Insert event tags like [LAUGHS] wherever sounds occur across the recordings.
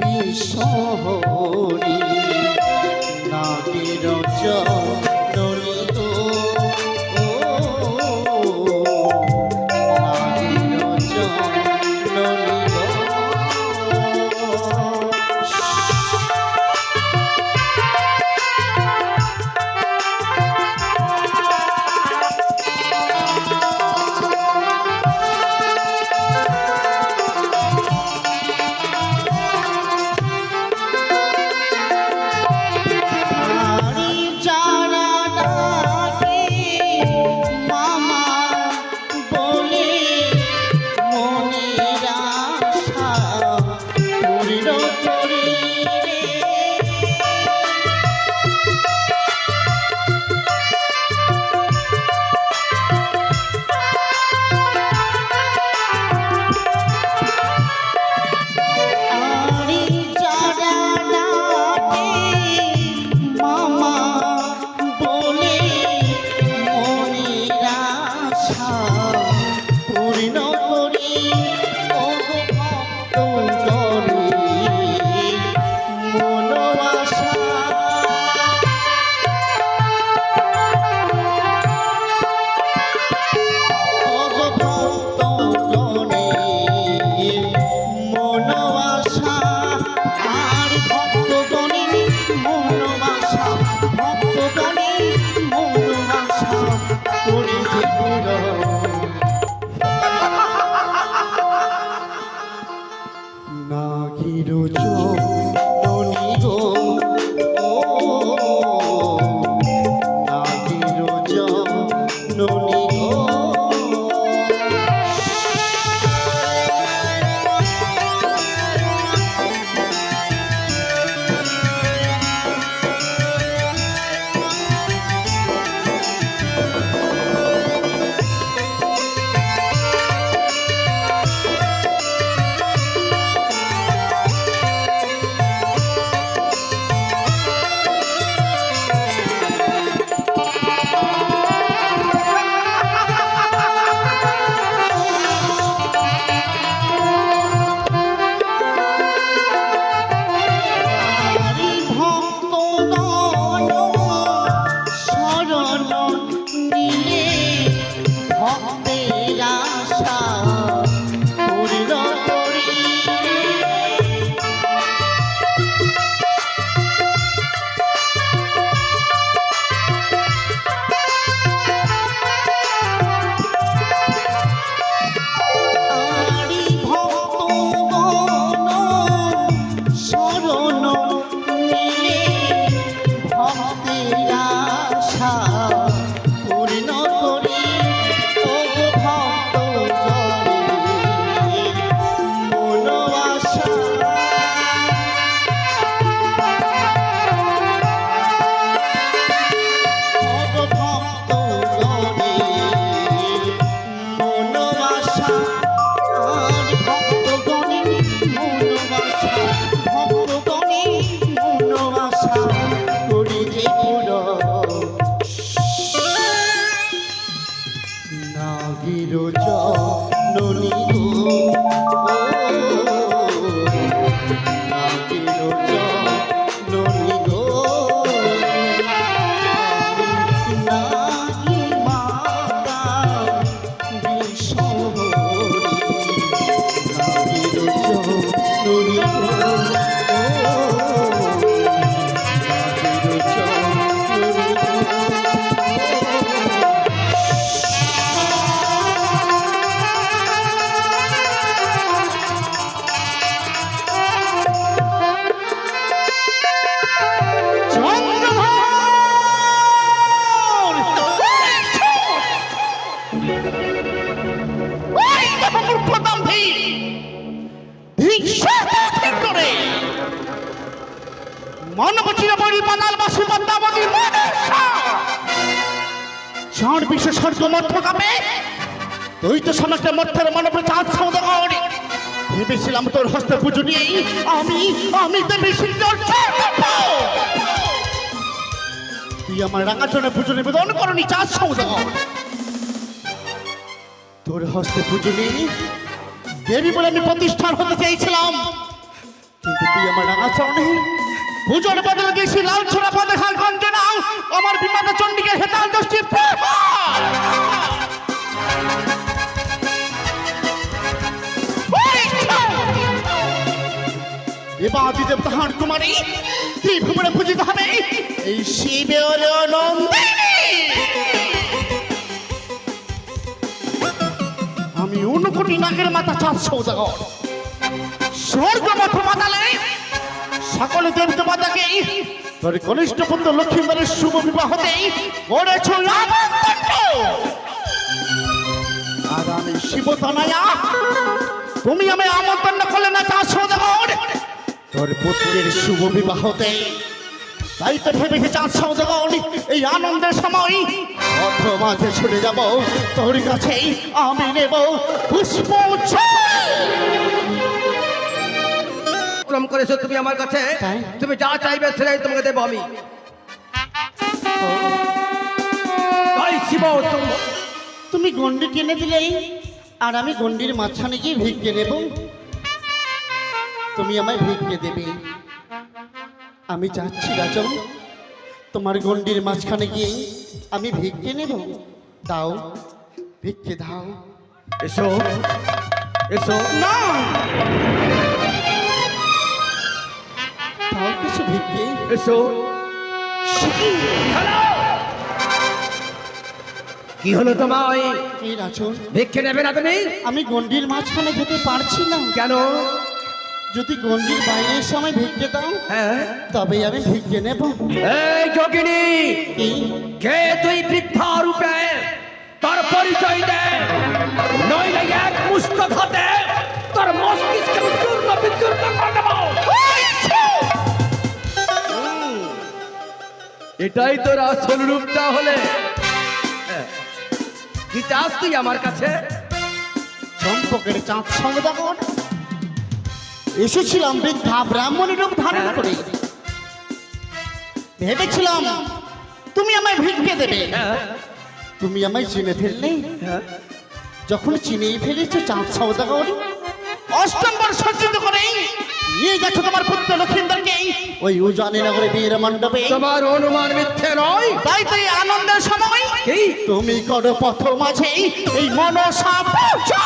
বিশ্বহরি নাগির জননী মানব চিরবরি পাতাল বাসু পদ্মাবতী ঝড় বিশ্ব স্বর্গ মধ্য কাপে তুই তো সমস্ত মধ্যের মানবের চাঁদ সৌদাগর ভেবেছিলাম তোর হস্তে পুজো নিয়েই আমি আমি দেবী সিন্দর তুই আমার রাঙাচরণে পুজো নিবেদন করনি চাঁদ সৌদাগর তোর হস্তে পুজো নিয়ে দেবী বলে আমি প্রতিষ্ঠান হতে চেয়েছিলাম। কিন্তু তুই আমার আচরণে পুজোর বদলে দিয়েছি, লাল ছোড়া পদে খাল গঞ্জনা আমার বিমানে চণ্ডীকে হেতাল দোষটি এবার দিতে তাহার কুমারী ত্রিভুবনে পূজিত হবে এই শিবের নন্দিনী। আমি অনুকোটি নাগের মাথা চাঁদ সৌদাগর। স্বর্গ মঠ মাতালে সকল দেবতা মাতাকে তোর কনিষ্ঠ পুত্র লক্ষ্মীবারের শুভ বিবাহতে করেছ। আর আমি শিবতনায়া, তুমি আমি আমন্ত্রণ করলে না চাঁদ সৌদাগর তোর পুত্রের শুভ বিবাহতে তাই তো ভেবেছে চাঁদ সৌদাগর এই আনন্দের সময় পথ মাঝে ছুটে যাব, তোর কাছেই আমি নেব পুষ্প ক্রম করেছ তুমি আমার কাছে? তুমি যা চাইবে সেটাই তোমাকে দেবো আমি। শিব তুমি গন্ডি কিনে দিলেই আর আমি গন্ডির মাঝখানে গিয়ে ভিক্ষে নেব তুমি আমায় ভিক্ষে দেবে। আমি যাচ্ছি রাজন। তোমার গন্ডির মাঝখানে গিয়ে আমি ভিক্ষে নেব। দাও ভিক্ষে দাও। এসো এসো। না! দাও কিছু ভিক্ষে? এসো। কি হলো তোমায়? এই রাজন। ভিক্ষে নেবে না তুমি? আমি গন্ডির মাঝখানে যেতে পারছি না। কেন? যদি গন্ডির বাইরে এসে আমায় ভিক্ষে দাও হ্যাঁ। তবে আমি ভিক্ষে নেব। এই যোগিনী কি? তুই বৃদ্ধা রূপে তার পরিচয় দে? নইলে এক মুষ্ট ঘাতে তোর মস্তিষ্কে আমি চূর্ণ বিচূর্ণ করে দেবো। এটাই তোর আসল রূপটা হলে। হ্যাঁ। কি চাস তুই আমার কাছে? চম্পকের চাঁদ সংদাগর এসেছিলাম বৃদ্ধা ব্রাহ্মণের রূপ ধারণ করে। ভেবেছিলাম তুমি আমায় ভিক্ষে দেবে। হ্যাঁ। তুমি আমায় চিনে ফেললে। হ্যাঁ। যখন চিনেই ফেলেছো চাঁদ সৌদাগর অষ্টমবার সজ্জিত করে নিয়ে যাচ্ছ তোমার পুত্র লক্ষিন্দরকে ওই উজানি নগরে বীর মণ্ডপে। তোমার অনুমান মিথ্যে নয়। তাই তো আনন্দের সময় তুমি করো পথ মাঝে এই মনসা পূজা।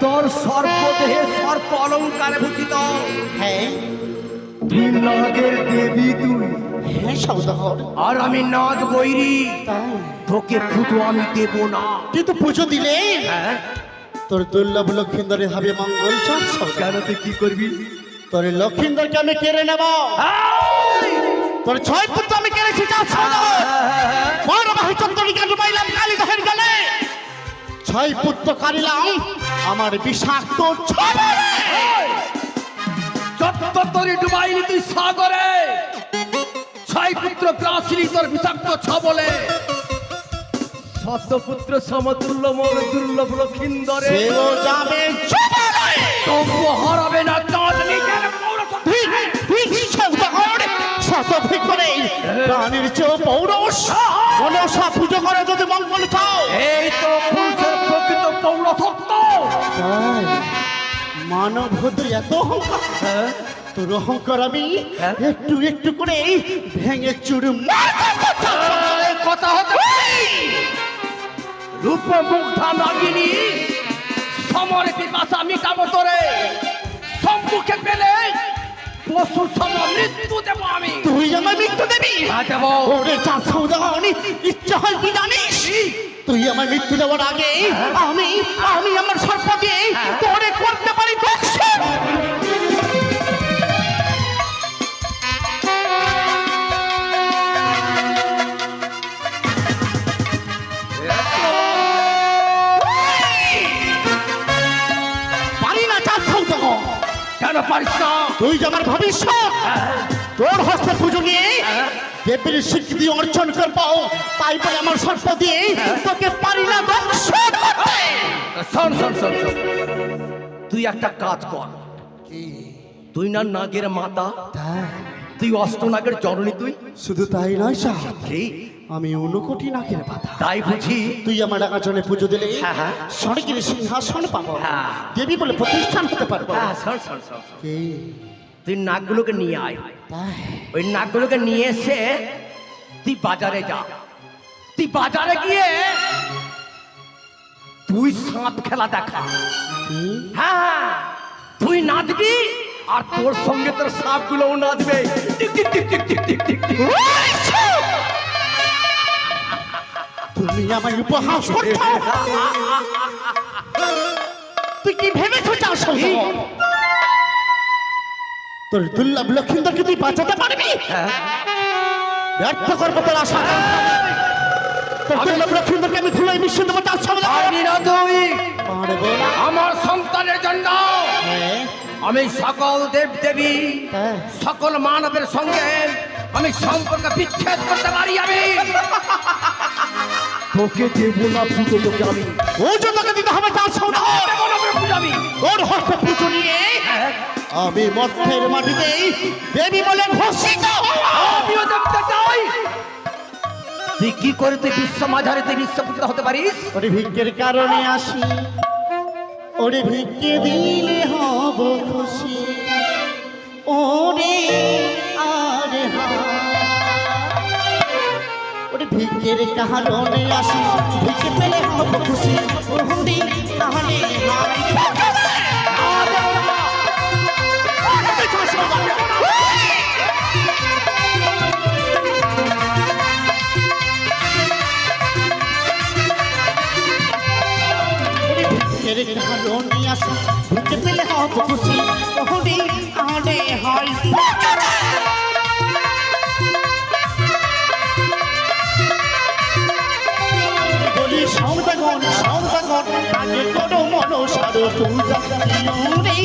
তোর সর্বদেহে সর্প অলঙ্কারে ভূষিত। হ্যাঁ। তুই নাগের দেবী তুই। হ্যাঁ সৌদাগর আর আমি নাগ বৈরি তোকে পুজো আমি দেব না। কিন্তু পুজো দিলে? হ্যাঁ। তোর দুর্লভ লক্ষিন্দরে হবে মঙ্গল সৌদাগর কেন তুই কি করবি? তোর লক্ষিন্দরকে আমি কেড়ে নেব! তোর ছয় পুত্র আমি কেড়েছি চাঁদ সৌদাগর হ্যাঁ, বড়বাহী চন্দ্রিকা ডুবাইলাম কালী দহের গলে। ছয় পুত্র কারিলাম আমার বিষাক্ত তরি ডুবাইলি তুই সাগরে। ছয় পুত্র প্রাচীরি তোর বিষাক্ত ছবলে। শতপুত্র সমতুল্য মোর দুর্লভ লক্ষিন্দরে। যাবে তবু হারাবে না চাঁদ নিজের প্রাণীর পৌরস। মনসা পুজো করে যদি মঙ্গল চাও এই তো পৌরসত্ব মানব হতে এত অহংকার। তোর অহংকার আমি হ্যাঁ? একটু একটু করে ভেঙে চুরু কথা হতে রূপমুগ্ধা নাগিনী সমরে পিপাসা মিটাবো তোরে। সম্মুখে পেলে পশু সম মৃত্যু দেবো আমি। তুই আমার মৃত্যু দেবি? হ্যাঁ দেবো। ওরে চাঁদ ইচ্ছা হয় কি জানিস? তুই আমার মৃত্যু দেওয়ার আগে আমি আমি আমার সর্প দিয়ে তোরে করতে পারি পারি কেন পারিস তুই যে আমার ভবিষ্যৎ তোর হস্তে পুজো নিয়ে দেবীর স্বীকৃতি অর্জন করব তাই বলে আমার সর্প দিয়ে তোকে পারি না ধ্বংস শোন শোন শোন শোন। তুই একটা কাজ কর। তুই না নাগের মাতা? তুই? অষ্টনাগের জননী তুই? শুধু তাই নয় সাহাব কি? আমি অনুকোটি নাকের পাতা তাই বুঝি? তুই আমার আচরণে পুজো দিলে হ্যাঁ, হ্যাঁ। স্বর্গের সিংহাসন পাবো। হ্যাঁ। দেবী বলে প্রতিষ্ঠান হতে পারব। হ্যাঁ, তুই নাকগুলোকে নিয়ে আয়। ওই নাকগুলোকে নিয়ে এসে তুই বাজারে যা। তুই বাজারে গিয়ে তুই সাঁত খেলা দেখা। হ্যাঁ, হ্যাঁ। তুই নাচবি আর তোর সঙ্গে তোর সাপগুলোও নাচবে। তুমি আমায় উপহাস [LAUGHS] তুই কি ভেবেছো চাষ তোর দুর্লভ লক্ষিন্দরকে তুই বাঁচাতে পারবি? হ্যাঁ। ব্যর্থ করব তোর আশা। তোর দুর্লভ লক্ষিন্দরকে আমি দেবো আমার সন্তানের জন্য হ্যাঁ, আমি সকল দেব দেবী হ্যাঁ। সকল মানবের সঙ্গে আমি সম্পর্ক বিচ্ছেদ করতে পারি আমি। তোকে দেবো না পুজো তোকে আমি। ও জন্যকে দিতে হবে চার সঙ্গে তোর হস্তে পুজো নিয়ে আমি মঠের মাটিতে দেবী বলে ঘোষিত। আমিও দেখতে চাই। তুই কি করে তুই বিশ্ব মাঝারে তুই বিশ্ব পূজিত হতে পারিস? ওরে ভিক্ষের কারণে আসি। ওরে ভিক্ষে দিলে হব খুশি। ওরে আরে ওরে ভিক্ষের কারণে আসি। ভিক্ষে পেলে হব খুশি। ওরে তাহলে ছেড়ে ভালো নিয়ে আসো ঘুরতে পেলে হব খুশি ওহরে আরে হয় সৌদাগণ সৌদাগণ আগে করো রে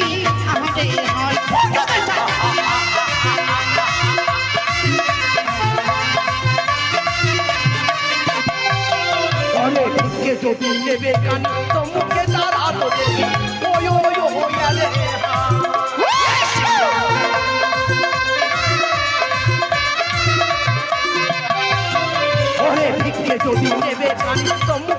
যদি নেবে কান তো মুখে তার দেবে ওই ওই আরে ওরে ভিক্ষে যদি নেবে কান তো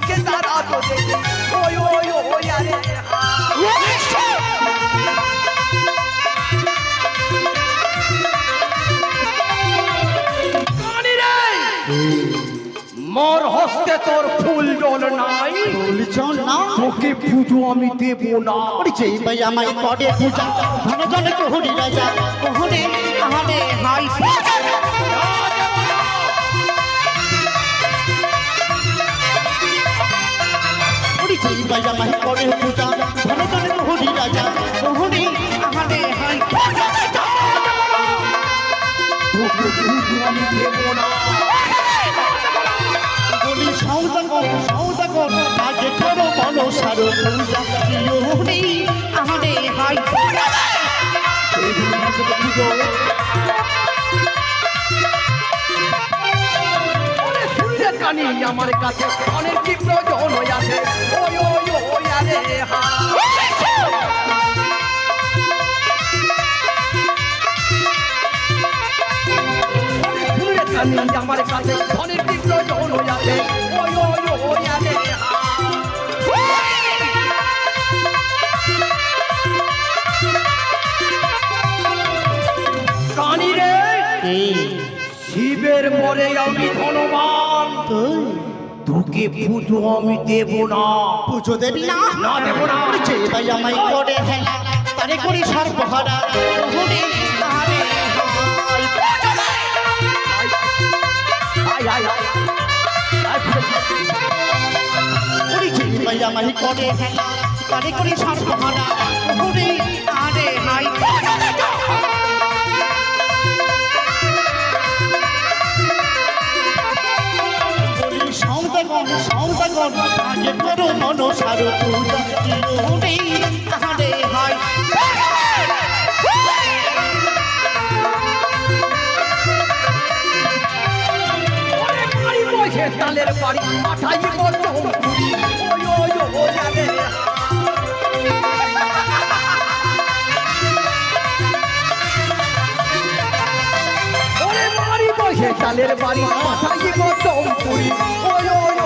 হস্তে তোর ফুল জল নাই। বলছ না তোকে পুজো আমি দেব না। যেই ভাই আমায় করে পূজা। ধন জনে কোহরি রাজা কোহরে আহারে হাই। আমার কাছে অনেক কি প্রয়োজন আমি ধনবান তোকে পুজো আমি দেব না। পুজো দেবি না? না দেব না। যে ভাই আমায় করে হেলা তাই তারে করি সর্বহারা আয় আয় আয় করি করে খেলা তারে করি সর্বহারা প্রহরী তারে হাই সৌদাগণ আগে করো পূজা তারে হাই ওরে বাড়ি বসে তালের বাড়ি পাঠাই চৌধুরী ওই ওই ওই আরে ওরে বাড়ি বসে তালের বাড়ি পাঠাই চৌধুরী ওই ওই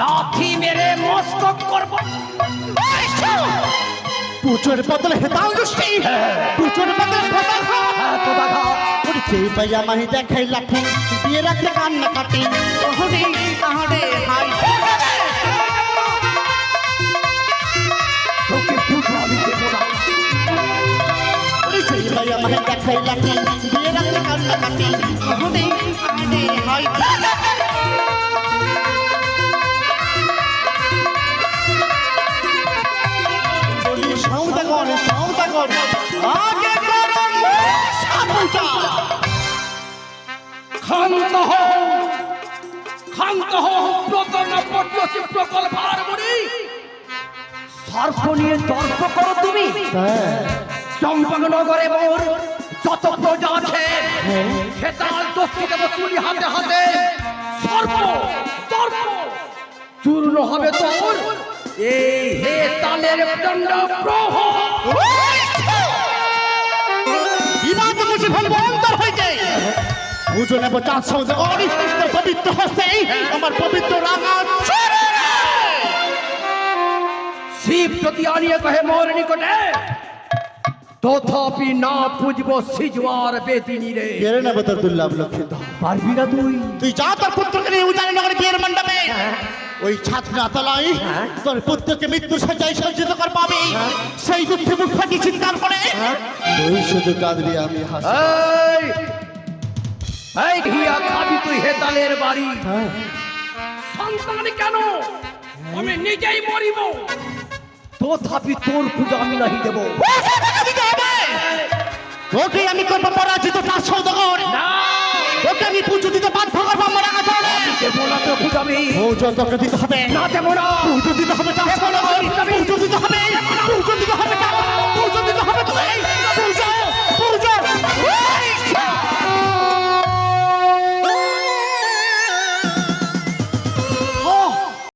লাথি মেরে মস্তক করব। পুজোর বদলে হেতাল দৃষ্টি। পুজোর বদলে হ্যাঁ তো দাদা পরিচে পাইয়া মাহি দেখাই লাঠি দিয়ে রাখতে কান্না কাটি। ওহরে আহরে হাই তোকে পুজো আমি দেবো না। পরিচে পাইয়া মাহি দেখাই লাঠি দিয়ে রাখতে কান্না কাটি। হাই আগে করো সাপুটা ক্ষান্ত হও। ক্ষান্ত হও প্রকরণ মোর যত প্রজা আছে হাতে হাতে। সর্প চূর্ণ হবে তোর। এই হে তালের দণ্ড অন্তর হইতে। পুজো নেব চাঁদ সৌদাগর তোর পবিত্র হস্তে আমার পবিত্র রাঙা শিব যদি আনিয়ে কহে মোর নিকটে তথাপি না পুজব সিজওয়ার বেদিনী রে। কেড়ে নেবে তোর দুর্লভ লক্ষিত পারবি না তুই। তুই যা তোর পুত্রকে নিয়ে উজানি নগরে বিয়ের মণ্ডপে ওই ছাত্রা তলায় তোর পুত্রকে মৃত্যু সজ্জায় সজ্জিত কর পাবি। সেই দুঃখে মুখ ফাটি চিন্তার করে তুই শুধু কাঁদবি আমি হাসি এই! এই ঘিয়া খাবি তুই হেতালের বাড়ি। সন্তান কেন? আমি নিজেই মরিব। তথাপি তোর পূজা আমি নাহি দেব। তোকে আমি করব পরাজিত তার সৌদাগর। না। তোকে আমি পুজো দিতে বাধ্য করব আমরা দিতে হবে। না দেবো না। দিতে হবে দিতে হবে। দিতে হবে